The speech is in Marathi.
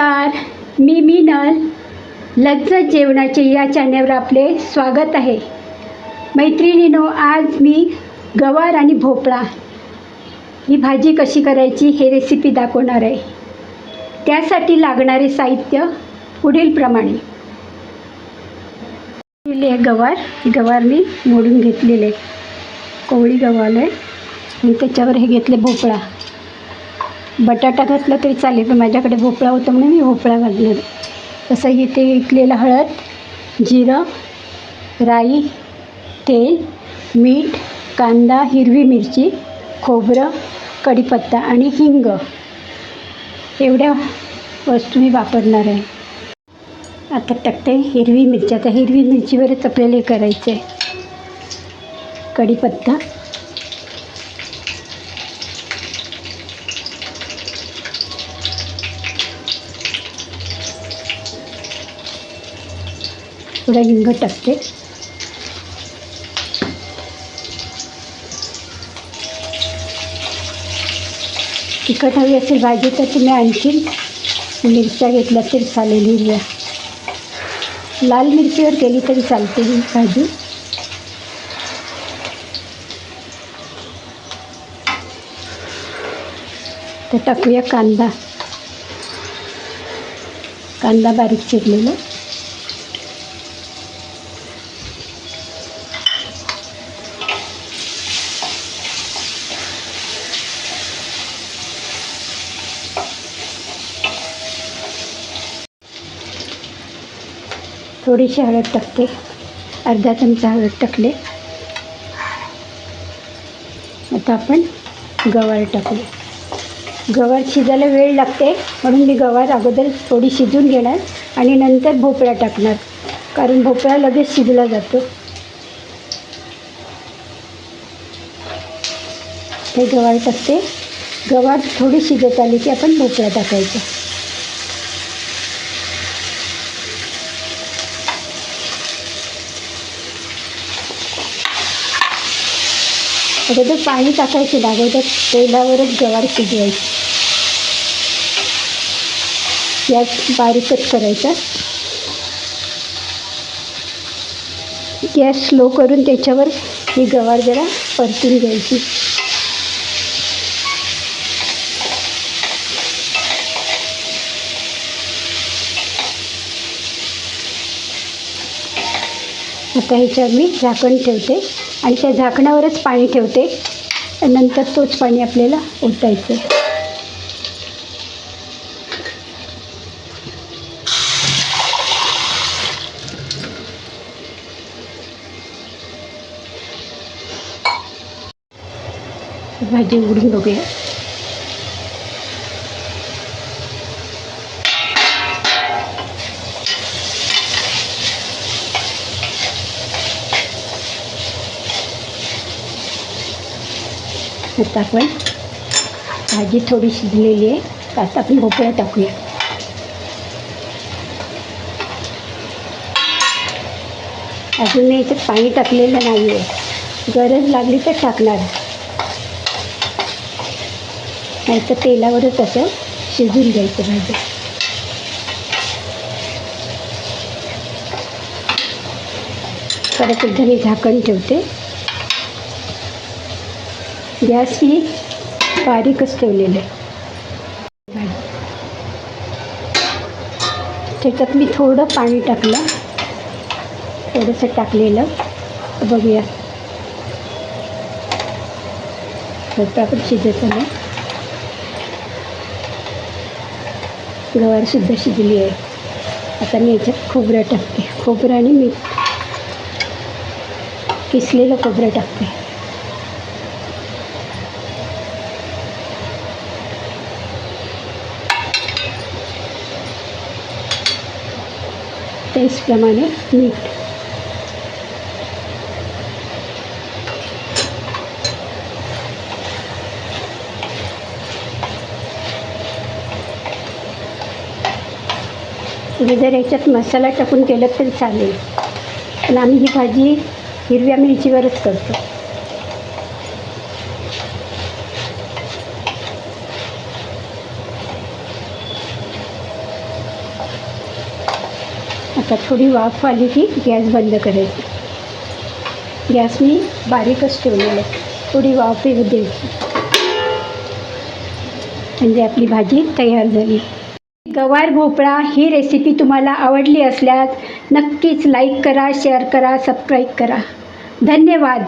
नमस्कार. मी मीनल. लज्जत जेवणाचे या चॅनलवर आपले स्वागत आहे. मैत्रिणीनो आज मी गवार आणि भोपळा ही भाजी कशी करायची हे रेसिपी दाखवणार आहे. त्यासाठी लागणारे साहित्य पुढीलप्रमाणे दिले आहे गवार. गवार मी मोडून घेतलेले कोवळी गवार आहे. आणि त्याच्यावर हे घेतले भोपळा. बटाटा घातला तरी चालेल पण माझ्याकडे भोपळा होता म्हणून मी भोपळा घातला तसं इथे इकलेलं हळद जिरं राई तेल मीठ कांदा हिरवी मिरची खोबरं कढीपत्ता आणि हिंग. एवढ्या वस्तू मी वापरणार आहे. आता टाकते हिरवी मिरची. आता हिरवी मिरचीवरच आपल्याला हे करायचं आहे कढीपत्ता. थोडा हिंग टाकते तिखट हवी असेल भाजी तर तुम्ही आणखीन मिरच्या घेतल्या तरी चालेल हिरव्या लाल तरी चालते ही भाजी तर टाकूया कांदा। कांदा बारीक चिरलेला थोडीशी हळद टाकते. अर्धा चमचा हळद टाकले. आता आपण गवार टाकले गवार शिजायला वेळ लागते म्हणून मी गवार अगोदर थोडी शिजून घेणार आणि नंतर भोपळा टाकणार. कारण भोपळा लगेच शिजला जातो. हे गवार टाकते. गवार थोडी शिजत आली की आपण भोपळा टाकायचा. अगोदर पाणी टाकायचे लागवतात अगोदर तेलावरच गवार शिजवायची. गॅस बारीकच करायचा. गॅस स्लो करून त्याच्यावर ही गवार जरा परतून घ्यायची. आता ह्याच्यावर मी झाकण ठेवते आणि त्या झाकणावरच पाणी ठेवते. नंतर तोच पाणी आपल्याला ओतायचं. भाजी उघडून बघूया. आता आपण भाजी थोडी शिजलेली आहे. त्यात आता आपण भोपळा टाकूया. अजून याच्यात पाणी टाकलेलं नाही आहे गरज लागली तर टाकणार. नाही तर तेलावरच असं शिजून घ्यायचं भाजी. परत एकदा मी झाकण ठेवते. गॅस ही बारीकच ठेवलेलं आहे. त्याच्यात मी थोडं पाणी टाकलं. थोडंसं टाकलेलं. बघूया. तर आपण शिजत नाही गवारसुद्धा शिजली आहे. आता मी याच्यात खोबरं टाकते. खोबरं आणि मीठ. किसलेलं खोबरं टाकते. टेस्टप्रमाणे मीठ. तुम्ही जर याच्यात मसाला टाकून केलं तरी चालेल. पण आम्ही ही भाजी हिरव्या मिरचीवरच करतो. आता थोडी वाफ आली की गॅस बंद करायची. गॅस मी बारीकच ठेवलेला आहे. थोडी वाफ येऊ द्यायची म्हणजे आपली भाजी तयार झाली. गवार भोपळा ही रेसिपी तुम्हाला आवडली असल्यास नक्कीच लाईक करा शेअर करा सबस्क्राईब करा. धन्यवाद.